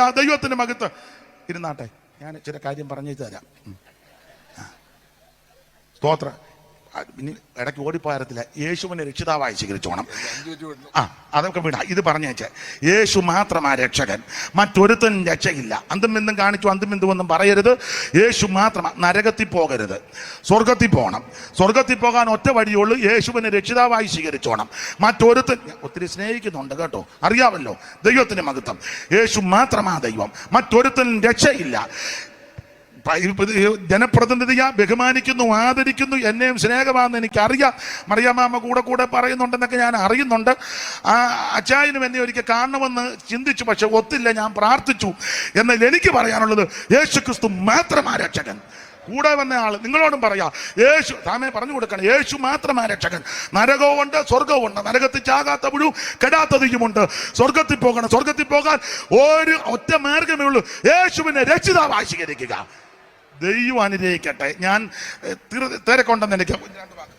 ഹാലലുയ ദൈവത്തിന്റെ മകത്ത്. ഇരുന്നാട്ടെ ഞാൻ ചില കാര്യം പറഞ്ഞു തരാം. സ്തോത്ര. ഇനി ഇടയ്ക്ക് ഓടിപ്പോരത്തില്ല യേശുവിനെ രക്ഷിതാവായി സ്വീകരിച്ചോണം. ആ അതൊക്കെ വിടാം. ഇത് പറഞ്ഞേച്ച്. യേശു മാത്രമാ രക്ഷകൻ. മറ്റൊരുത്തും രക്ഷയില്ല. അന്തും ബിന്ദും കാണിച്ചു അന്തും ബിന്ദു ഒന്നും പറയരുത്. യേശു മാത്രമാ നരകത്തിൽ പോകരുത്. സ്വർഗത്തിൽ പോകണം. സ്വർഗത്തിൽ പോകാൻ ഒറ്റ വഴിയുള്ളൂ യേശുവിനെ രക്ഷിതാവായി സ്വീകരിച്ചോണം. മറ്റൊരുത്തൻ ഒത്തിരി സ്നേഹിക്കുന്നുണ്ട് കേട്ടോ. അറിയാമല്ലോ ദൈവത്തിന് മഹത്വം. യേശു മാത്രമാ ദൈവം. മറ്റൊരുത്തൻ രക്ഷയില്ല. ജനപ്രതിനിധിയാ ബഹുമാനിക്കുന്നു ആദരിക്കുന്നു എന്നെയും സ്നേഹമാണെന്ന് എനിക്കറിയാം. മറിയാമ്മ കൂടെ കൂടെ പറയുന്നുണ്ടെന്നൊക്കെ ഞാൻ അറിയുന്നുണ്ട്. ആ അച്ചായനും എന്നെ ഒരിക്കൽ കാണണമെന്ന് ചിന്തിച്ചു പക്ഷെ ഒത്തില്ല ഞാൻ പ്രാർത്ഥിച്ചു. എന്നാൽ എനിക്ക് പറയാനുള്ളത് യേശു ക്രിസ്തു മാത്രമാ രക്ഷകൻ കൂടെ വന്ന ആൾ നിങ്ങളോടും പറയാ യേശു താമേ പറഞ്ഞു കൊടുക്കണം യേശു മാത്രമാ രക്ഷകൻ നരകവുമുണ്ട് സ്വർഗവുമുണ്ട്. നരകത്തിൽ ചാകാത്ത പുഴു കെടാത്തതിയുമുണ്ട്. സ്വർഗത്തിൽ പോകണം സ്വർഗത്തിൽ പോകാൻ ഒരു ഒറ്റ മാർഗമേ ഉള്ളൂ. യേശുവിനെ രക്ഷിതാവായി സ്വീകരിക്കുക. ദൈവം അനുഗ്രഹിക്കട്ടെ. ഞാൻ തിരക്കൊണ്ടെന്ന് എനിക്ക് രണ്ട് വാക്ക്